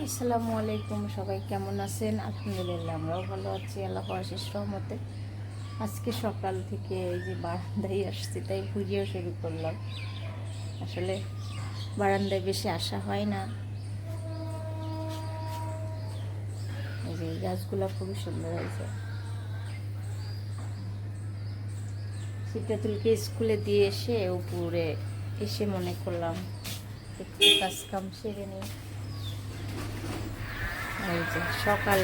আসসালামু আলাইকুম, সবাই কেমন আছেন? আলহামদুলিল্লাহ, আমরাও ভালো আছি, আল্লাহ আশিস রহমতে। আজকে সকাল থেকে এই যে বারান্দায় আসছি, তাই ঘুরিয়েও শুরু করলাম। আসলে বারান্দায় বেশি আসা হয় না। এই যে গাছগুলো খুবই সুন্দর হয়েছে। শীতাতুলকে স্কুলে দিয়ে এসে উপরে এসে মনে করলাম, একটু কাজ কাম সেরে নিই। সকাল।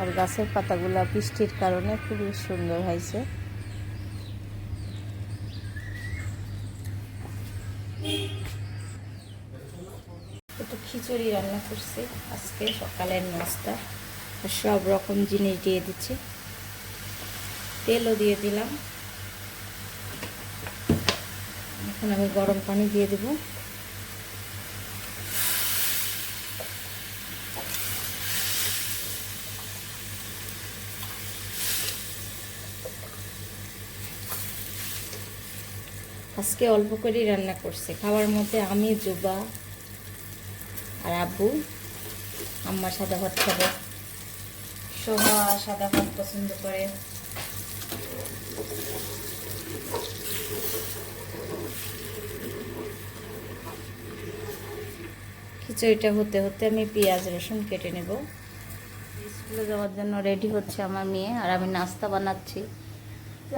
আর গাছের পাতাগুলা বৃষ্টির কারণে খুবই সুন্দর হয়েছে। একটু খিচুড়ি রান্না করছি আজকে, সকালের নাস্তা। সব রকম জিনিস দিয়ে দিচ্ছি। তেলও দিয়ে দিলাম। এখন আমি গরম পানি দিয়ে দেব। আজকে অল্প করেই রান্না করছে। খাবার মধ্যে আমি, জুবা আর আব্বু, আম্মা সাদা ভাত খাবে। শোভা সাদা ভাত পছন্দ করে। খিচুড়িটা হতে হতে আমি পেঁয়াজ রসুন কেটে নেব। স্কুলে যাওয়ার জন্য রেডি হচ্ছে আমার মেয়ে আর আমি নাস্তা বানাচ্ছি।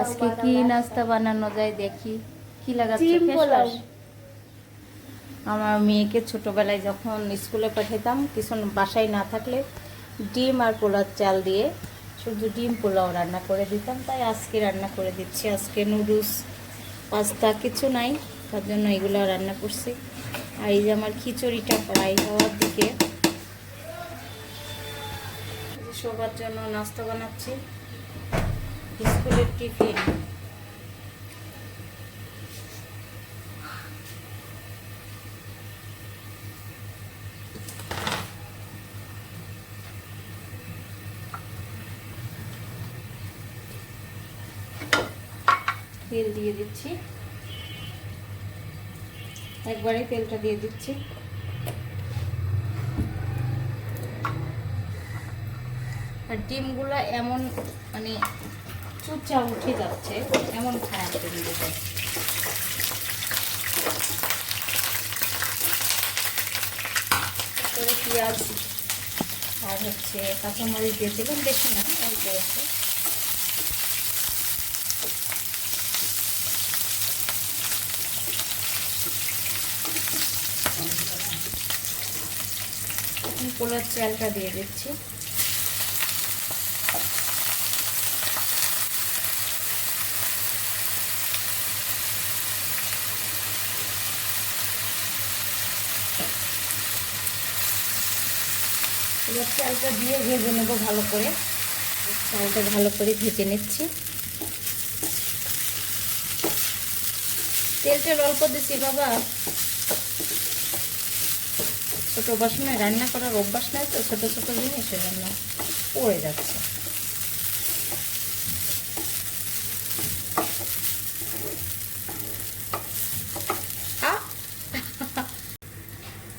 আজকে কি নাস্তা বানানো যায় দেখি। কি লাগাচ্ছে? আমার মেয়েকে ছোটবেলায় যখন স্কুলে পাঠাতাম কিছু বাসায় না থাকলে ডিম আর পোলার চাল দিয়ে শুধু ডিম পোলাও রান্না করে দিতাম। তাই আজকে রান্না করে দিচ্ছি। আজকে নুডলস পাস্তা কিছু নাই তার জন্য এগুলো রান্না করছি। আর এই যে আমার খিচুড়িটা প্রায় হওয়ার দিকে। সবার জন্য নাস্তা বানাচ্ছি। স্কুলের টিফিন। তেল দিয়ে দিচ্ছি। একবারে তেলটা দিয়ে দিচ্ছি। আর ডিমগুলো এমন মানে চুচা উঠে যাচ্ছে, এমন খারাপ ডিম দিতে করে পেঁয়াজ আর হচ্ছে কাঁচামরিচ দিয়ে দিলাম, বেশি না এখন পোলার চালটা দিয়ে দিচ্ছি। এবার চালটা দিয়ে ভেজে নেব ভালো করে। চালটা ভালো করে ভেজে নিচ্ছি। তেলটা অল্প দিচ্ছি বাবা। ছোট বাসনে রান্না করার অভ্যাস নাই তো, ছোট ছোট জিনিস জন্য পড়ে যাচ্ছে।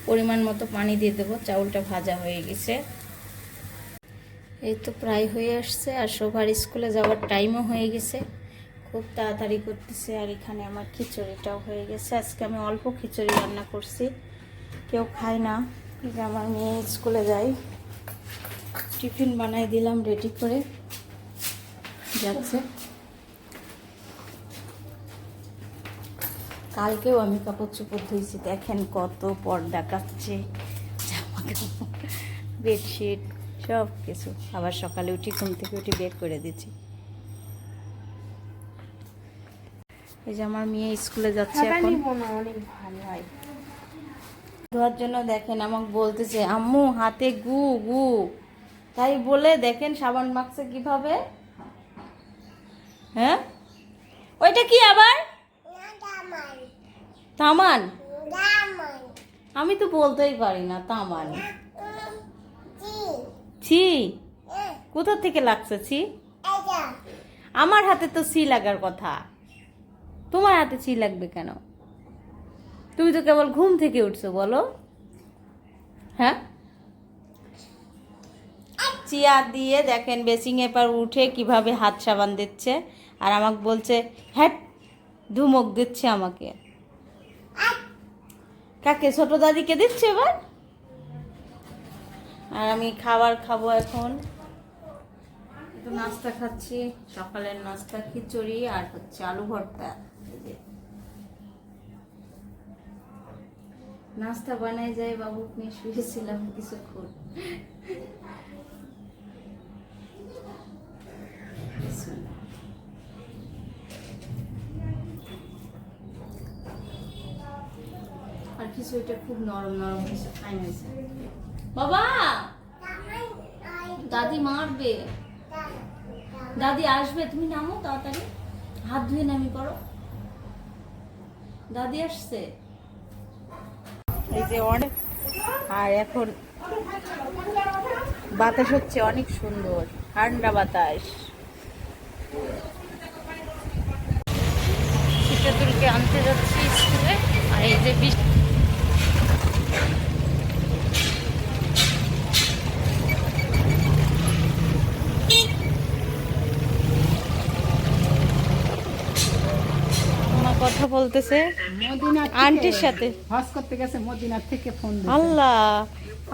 পরিমাণ মতো পানি দিয়ে দেবো, চাউলটা ভাজা হয়ে গেছে। এই তো প্রায় হয়ে আসছে, আর সবার স্কুলে যাওয়ার টাইমও হয়ে গেছে। খুব তাড়াতাড়ি করতেছে, আর এখানে আমার খিচুড়িটাও হয়ে গেছে। আজকে আমি অল্প খিচুড়ি রান্না করছি। কেউ খায় না। আমার মেয়ে স্কুলে যায়। টিফিন বানাই দিলাম রেডি করে যাচ্ছে। কালকেও আমি কাপড় চোপড় ধুয়েছি দেখেন কত পর্দা কাচ্ছে জামা কাপড় বেডশিট সব কিছু আবার সকালে উঠি ঘুম থেকে উঠি বের করে দিচ্ছি। এই যে আমার মেয়ে স্কুলে যাচ্ছে এখন। অনেক ভালো হয়। ধোয়ার জন্য দেখেন আমাকে বলতেছে আম্মু হাতে গু গু। তাই বলে দেখেন সাবান মাখছে কীভাবে? হ্যাঁ? ওইটা কি আবার? তামান আমি তো বলতেই পারি না তামান ছি। কোথা থেকে লাগছে ছি? আমার হাতে তো সি লাগার কথা। তোমার হাতে সি লাগবে কেন? তুমি তো কেবল ঘুম থেকে উঠছো, বলো। হ্যাঁ? চেয়ার দিয়ে দেখেন, বেসিং এপার উঠে কীভাবে হাত সাবান দিচ্ছে, আর আমাকে বলছে, হ্যাট, ধুমক দিচ্ছে আমাকে। কাকে? ছোট দাদিকে দিচ্ছে এবার? আর আমি খাবার খাব এখন। নাস্তা খাচ্ছি, সকালের নাস্তা, খিচুড়ি আর হচ্ছে আলু ভর্তা এই যে। নাস্তা বানাই যায়, বাবু, নিয়ে শুয়েছিলাম কিছুক্ষণ। আর খিচুড়িটা খুব নরম নরম হয়েছে ফাইন হয়েছে বাবা! দাদি মারবে। দাদি আসবে, তুমি নামো তাড়াতাড়ি। হাত ধুয়ে নামি করো দাদি আসছে। এই যে অনেক, আর এখন বাতাস হচ্ছে অনেক সুন্দর, ঠান্ডা বাতাস। শীতাতুলকে আনতে যাচ্ছি স্কুলে, আর এই যে বৃষ্টি কথা বলতেছে আন্টির সাথে। হজ করতে গেছে মদিনার থেকে ফোন আল্লাহ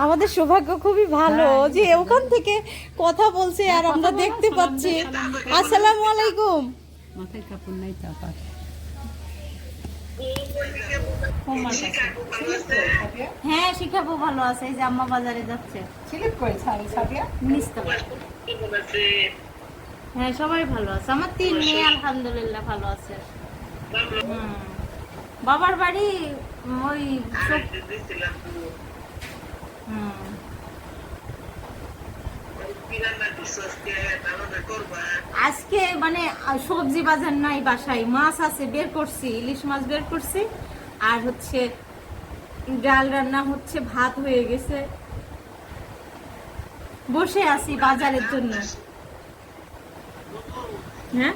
আমাদের সৌভাগ্য খুবই ভালো যে ওখান থেকে কথা বলছে আর আমরা দেখতে পাচ্ছি। আসসালামু আলাইকুম। মাথায় কাপড় নাই চাপা হ্যাঁ শিখাবো ভালো আছে এই যে আম্মা বাজারে যাচ্ছে। হ্যাঁ সবাই ভালো আছে। আমার তিন মেয়ে আলহামদুলিল্লাহ ভালো আছে। বাবার বাড়ি ওই আজকে মানে সবজি বাজার নাই বাসায়, মাছ আছে, বের করছি, ইলিশ মাছ বের করছি, আর হচ্ছে ডাল রান্না হচ্ছে, ভাত হয়ে গেছে। বসে আছি বাজারের জন্য। হ্যাঁ?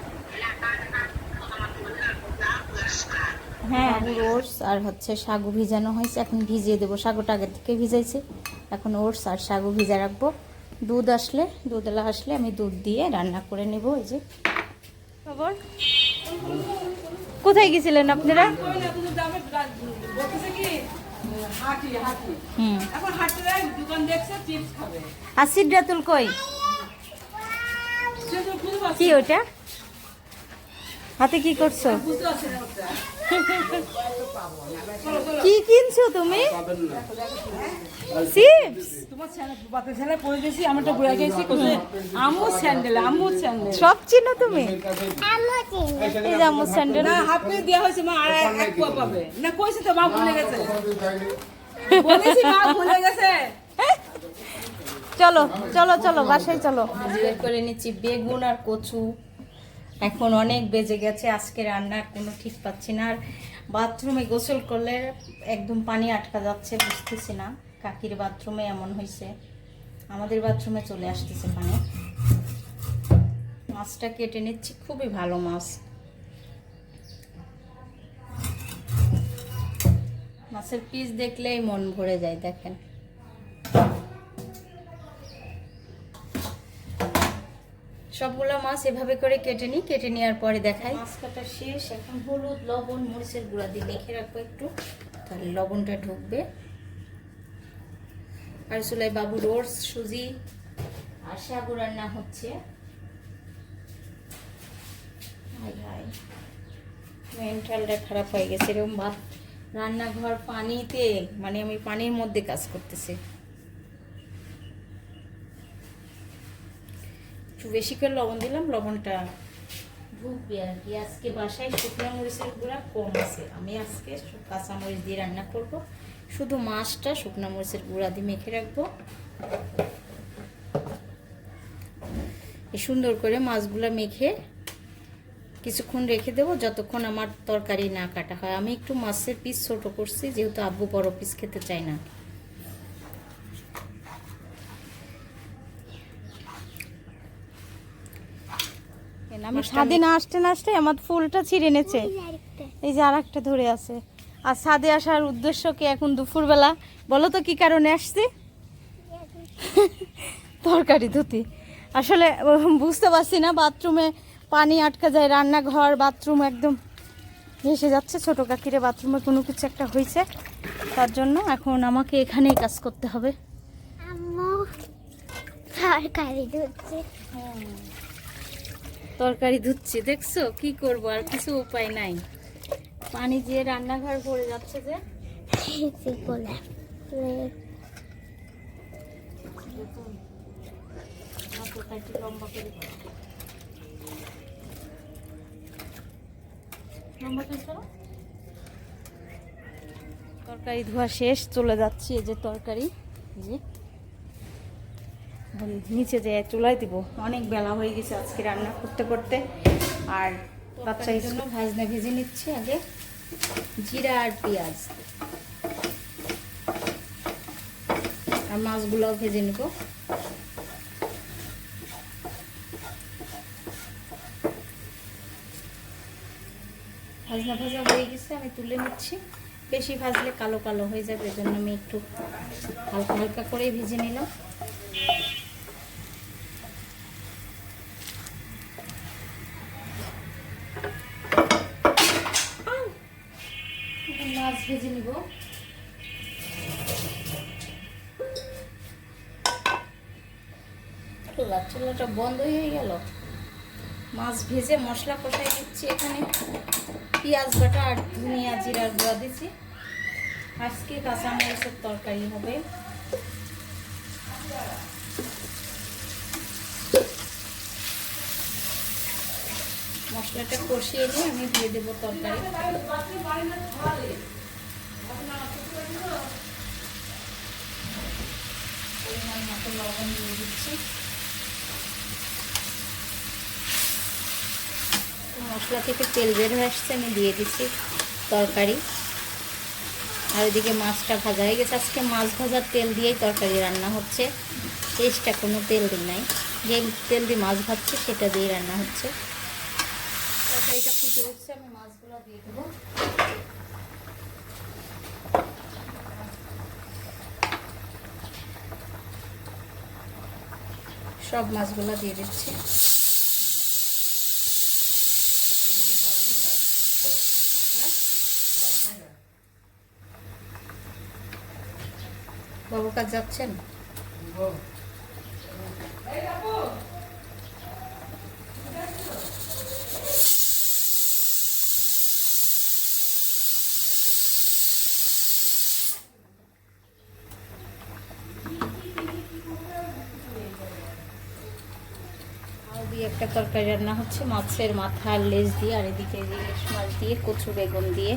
হ্যাঁ। ওটস আর হচ্ছে সাগু ভিজানো হয়েছে। এখন ভিজিয়ে দেবো। সাগুটা আগে থেকে ভিজাইছি। এখন ওটস আর সাগু ভিজা রাখব। দুধ আসলে দুধলা আসলে আমি দুধ দিয়ে রান্না করে নেব এই যে। খবর কোথায় গেছিলেন আপনারা? আর সিদ্ধাতুল কই? কি ওটা? হাতে কি করছ? কি কিনছো তুমি? চিপস? সব চিনো তুমি? এই যে আমার স্যান্ডেল। না হাফ দেওয়া হয়েছে মা আর এক পোয়া পাবে। না কইছে তো মা ভুলে গেছে। বলেছি মা ভুলে গেছে। চলো চলো চলো বাসায় চলো। বের করে নিচ্ছি বেগুন আর কচু। এখন অনেক বেজে গেছে, আজকে রান্নার কোনো ঠিক পাচ্ছি না। আর বাথরুমে গোসল করলে একদম পানি আটকা যাচ্ছে, বুঝতেছি না। কাকির বাথরুমে এমন হয়েছে। আমাদের বাথরুমে চলে আসতেছে পানি। মাছটা কেটে নিচ্ছি, খুবই ভালো মাছ। মাছের পিস দেখলেই মন ভরে যায়, দেখেন। সবগুলো মাছ এভাবে করে কেটে নিই কেটে নেওয়ার পরে দেখাই। মাছ কাটা শেষ এখন হলুদ লবণ মরিচের গুঁড়া দিয়ে মেখে রাখব একটু। তাহলে লবণটা ঢুকবে। আর চুলাই বাবু রোডস সুজি আর সাগু রান্না হচ্ছে। মেন্টালটা খারাপ হয়ে গেছে এরকম ভাত। রান্নাঘর পানিতে মানে আমি পানির মধ্যে কাজ করতেছি। একটু বেশি করে লবণ দিলাম, লবণটা ঢুকবে আর কি। আজকে বাসায় শুকনো মরিচের গুঁড়া কম আছে। আমি আজকে কাঁচা মরিচ দিয়ে রান্না করব। শুধু মাছটা শুকনো মরিচের গুঁড়া দিয়ে মেখে রাখব। সুন্দর করে মাছগুলো মেখে কিছুক্ষণ রেখে দেবো, যতক্ষণ আমার তরকারি না কাটা হয়। আমি একটু মাছের পিস ছোট করছি, যেহেতু আব্বু বড় পিস খেতে চাই না। আমি না আসতে না আসতে আমার ফুলটা ছিঁড়ে এনেছে এই যে আর একটা ধরে আছে। আর ছাদে আসার উদ্দেশ্য কি এখন দুপুরবেলা? বলো তো কি কারণে আসছি? তরকারি ধুতি। আসলে বুঝতে পারছি না বাথরুমে পানি আটকা যায় রান্নাঘর বাথরুম একদম ভেসে যাচ্ছে। ছোট কাকিরে বাথরুমে কোনো কিছু একটা হয়েছে। তার জন্য এখন আমাকে এখানেই কাজ করতে হবে। আম্মু তরকারি ধুচ্ছে তরকারি ধুচ্ছি, দেখছ? কি করব? আর কিছু উপায় নাই। পানি দিয়ে রান্নাঘর পড়ে যাচ্ছে যে। লম্বা করে তরকারি ধোয়া শেষ, চলে যাচ্ছি এই যে তরকারি। যে। নিচে যে চুলাই দিব। অনেক বেলা হয়ে গেছে আজকে রান্না করতে করতে। আর বাচ্চার জন্য ভাজনা ভেজে নিচ্ছি আগে। জিরা আর পেঁয়াজ। আর মাছগুলোও ভেজে নেব। ভাজনা ভাজা হয়ে গেছে আমি তুলে নিচ্ছি। বেশি ভাজলে কালো কালো হয়ে যাবে এজন্য আমি একটু হালকা হালকা করেই ভেজে নিলাম এখন মাছ ভেজে নিব। চুলা চুলাটা বন্ধ হয়ে গেল। মাছ ভেজে মশলা কষাই দিচ্ছি এখানে। পেঁয়াজ বাটা আর ধনিয়া জিরার গুঁড়া দিচ্ছি আজকে কাঁচা মরিচের তরকারি হবে। মশলাটা কষিয়ে নিয়ে আমি দিয়ে দেবো তরকারি পরিমাণ মতো লবণ দিয়ে দিচ্ছি মশলা থেকে তেল বের হয়ে আসছে, আমি দিয়ে দিচ্ছি তরকারি। আর ওইদিকে মাছটা ভাজা হয়ে গেছে। আজকে মাছ ভাজার তেল দিয়েই তরকারি রান্না হচ্ছে। এক্সট্রা কোনো তেল দিই নাই। যে তেল দিয়ে মাছ ভাজছে, সেটা দিয়ে রান্না হচ্ছে। তরকারিটা ফুটে উঠছে, আমি মাছগুলো দিয়ে দেবো। সব মাছগুলো দিয়ে দিচ্ছি। কাজ যাচ্ছেন? দিয়ে একটা তরকারি রান্না হচ্ছে, মাছের মাথা, লেজ দিয়ে, আর এদিকে ইলিশ মাছ দিয়ে, কচু বেগুন দিয়ে।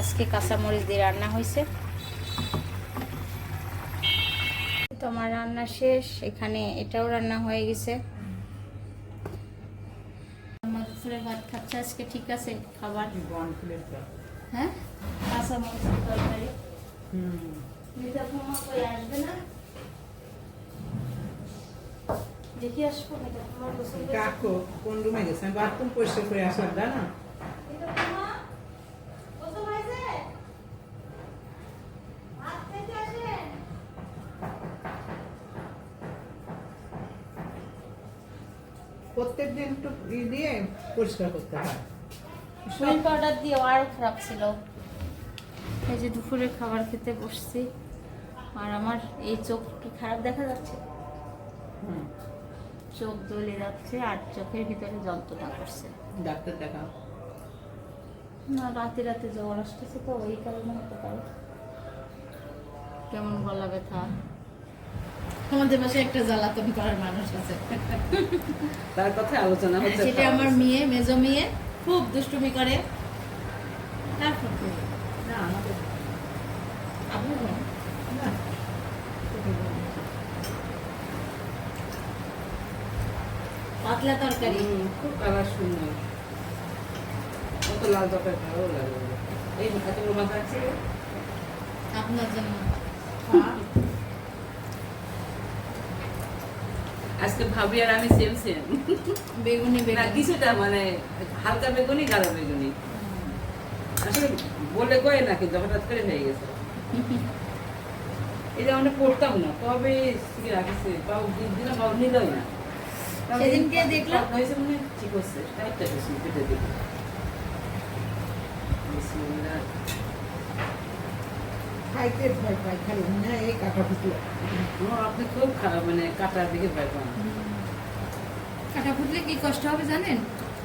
আজকে কাঁচামরিচ দিয়ে রান্না হয়েছে তো আমার রান্না শেষ এখানে এটাও রান্না হয়ে গেছে। আমার দুপুরে ভাত খাচ্ছে আজকে ঠিক আছে খাবার। হ্যাঁ? তরকারি। কই আসবে না? দেখি আসব কোন রুমে গেছে? বাথরুম পরিষ্কার করে আসলাম জানো? মির্জা পরিষ্কার করতে হয়। শরীর পাউডার দিয়ে আরও খারাপ ছিল। এই যে দুপুরে খাবার খেতে বসছি আর আমার এই চোখ কি খারাপ দেখা যাচ্ছে? চোখ জ্বলে যাচ্ছে আর চোখের ভিতরে যন্ত্রণা করছে। ডাক্তার দেখা না রাতে রাতে জ্বর আসতেছে তো ওই কারণে হতে পারে কেমন গলা ব্যথা? আমাদের পাশে একটা জ্বালাতন করার মানুষ আছে। তার কথা আলোচনা হচ্ছে সেটা আমার মেয়ে মেজো মেয়ে খুব দুষ্টুমি করে। তারপর না আমাদের পাতলা তরকারি। খুব কালার সুন্দর। কত লাল তরকারি ভালো লাগে এই এত মাথা আছে? আপনার জন্য হ্যাঁ। আজকে ভাবি আর আমি সেম সেম বেগুনি না কিছুটা মানে হালকা বেগুনি গাঢ় বেগুনি। আসলে বলে কয়ে না কিন্তু হঠাৎ করে হয়ে গেছে। এই যে আমরা পড়তাম না কবে রাখিছে বাবু দিন বাবু নিলই না। সেদিনকে দেখলাম। হয়েছে মনে ঠিক হচ্ছে টাইপটা হয়েছে পেটে বিসমিল্লাহ। খাইতে ভয় পাই খালি না এই কাটা ফুটলো আপনি খুব মানে কাটার দিকে ভয় পান। কাটা ফুটলে কি কষ্ট হবে জানেন?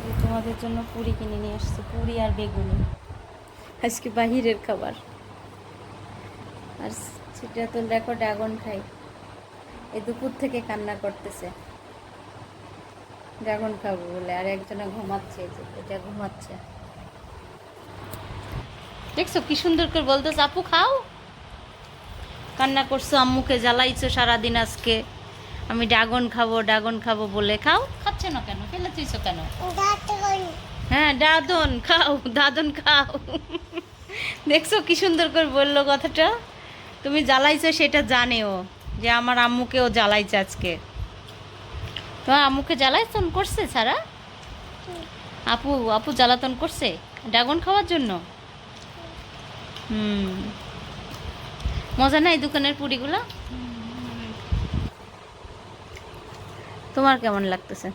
এই তোমাদের জন্য পুরি কিনে নিয়ে আসছে পুরি আর বেগুনি। আজকে বাহিরের খাবার। আর সেটা তো দেখো ড্রাগন খাই। এই দুপুর থেকে কান্না করতেছে। ড্রাগন খাব বলে আর একজনে ঘুমাচ্ছে যে এটা ঘুমাচ্ছে। দেখছ কি সুন্দর করে বলতেছে আপু খাও। কান্না করছ আম্মুকে জ্বালাইছো সারাদিন আজকে। আমি ড্রাগন খাব ড্রাগন খাব বলে। খাও খাচ্ছে না কেন? ফেলে তুইছো কেন? হ্যাঁ দাদন খাও দাদন খাও। দেখছ কি সুন্দর করে বলল কথাটা? তুমি জ্বালাইছো সেটা জানেও যে আমার আম্মুকেও জ্বালাইছে আজকে। তোমার আম্মুকে জ্বালাইতন করছে সারা আপু আপু জ্বালাতন করছে ড্রাগন খাওয়ার জন্য? হুম মজা নাই দোকানের পুরিগুলো? তোমার কেমন লাগতেছে?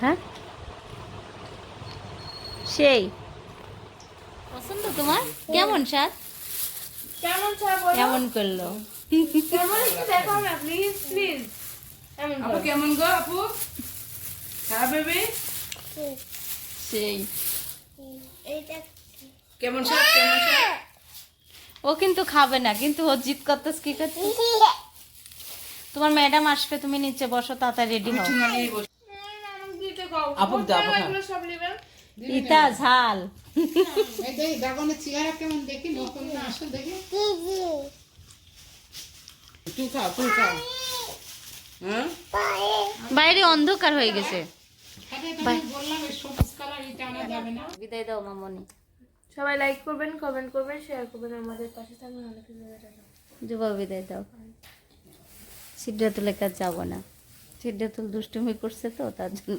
হ্যাঁ? সেই। পছন্দ তোমার? কেমন স্বাদ? কেমন করল? কেমন একটু দেখাও না প্লিজ প্লিজ এমন আপু কেমন গো আপু? বেবি? সেই। এইটা কেমন স্বাদ কেমন স্বাদ? ও কিন্তু খাবে না কিন্তু ও জিদ করতেছ কি করতে তোমার ম্যাডাম আসবে তুমি নিচে বসো তাড়াতাড়ি রেডি হও। আপু দাও আপু এগুলো সব নেবেন? ইতা ঝাল। কেমন দেখি নতুন না আসে দেখি। তুই খাও তুই হ্যাঁ? বাইরে অন্ধকার হয়ে গেছে। আরে আমি বললাম এই সবুজ কালার এটা আনা যাবে না। বিদায় দাও মামনি। সবাই লাইক করবেন কমেন্ট করবেন শেয়ার করবেন, আমাদের পাশে থাকবেন অনেক যুব বিদায় দাও। সিদ্ধাতুলের কাছে যাব না। সিদ্ধাতুল দুষ্টুমি করছে তো, তার জন্য।